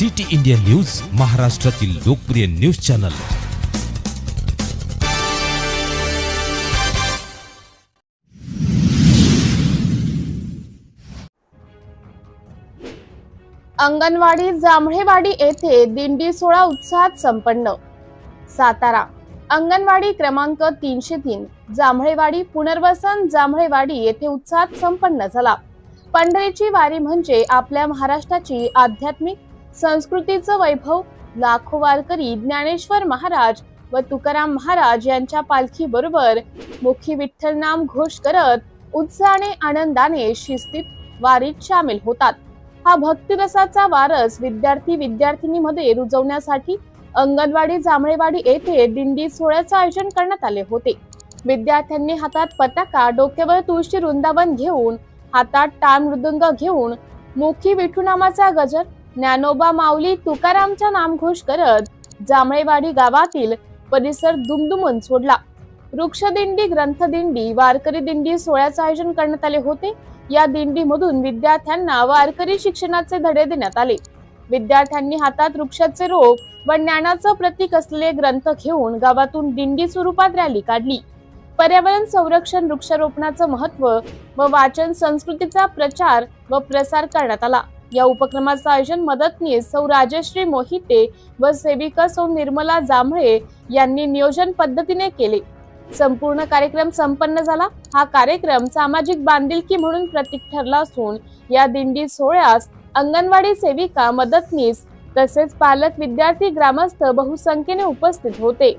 City India news महाराष्ट्रातील लोकप्रिय news channel. Anganwadi Jambhlewadi येथे दिंडी सोहळा उत्साहात संपन्न. सातारा अंगणवाडी क्रमांक तीनशे तीन जांभळेवाडी पुनर्वसन जांभळेवाडी येथे उत्साहात संपन्न झाला. पंढरीची वारी म्हणजे आपल्या महाराष्ट्राची आध्यात्मिक संस्कृतीचं वैभव लाखो वारकरी ज्ञानेश्वर महाराज व तुकाराम महाराज यांच्या पालखी बरोबर मुखी विठ्ठल नाम घोष करत उत्साहाने आनंदाने शिस्तीत वारीत सामील होतात. हा भक्तिरसाचा वारस विद्यार्थी विद्यार्थिनीमध्ये रुजवण्यासाठी अंगणवाडी जांभळेवाडी येथे दिंडी सोहळ्याचं आयोजन करण्यात आले होते. विद्यार्थ्यांनी हातात पताका डोक्यावर तुळशी वृंदावन घेऊन हातात टाळ मृदुंग घेऊन मुखी विठू नामाचा गजर ज्ञानोबा माऊली तुकारामचा नामघोष करत जांभळेवाडी गावातील परिसर दुमदुमून सोडला. वृक्षदिंडी ग्रंथदिंडी वारकरी दिंडी सोहळ्याचं आयोजन करण्यात आले होते. या दिंडीमधून विद्यार्थ्यांना वारकरी शिक्षणाचे धडे देण्यात आले. विद्यार्थ्यांनी हातात वृक्षाचे रोप व ज्ञानाचं प्रतीक असलेले ग्रंथ घेऊन गावातून दिंडी स्वरूपात रॅली काढली. पर्यावरण संरक्षण वृक्षारोपणाचं महत्त्व व वाचन संस्कृतीचा प्रचार व प्रसार करण्यात आला. या उपक्रमाचं आयोजन मदतनीस सौ राजश्री मोहिते व सेविका सौ निर्मला जांभळे यांनी नियोजन पद्धतीने केले. संपूर्ण कार्यक्रम संपन्न झाला. हा कार्यक्रम सामाजिक बांधिलकी म्हणून प्रतीक ठरला असून या दिंडी सोहळ्यास अंगणवाडी सेविका मदतनीस तसेच पालक विद्यार्थी ग्रामस्थ बहुसंख्येने उपस्थित होते.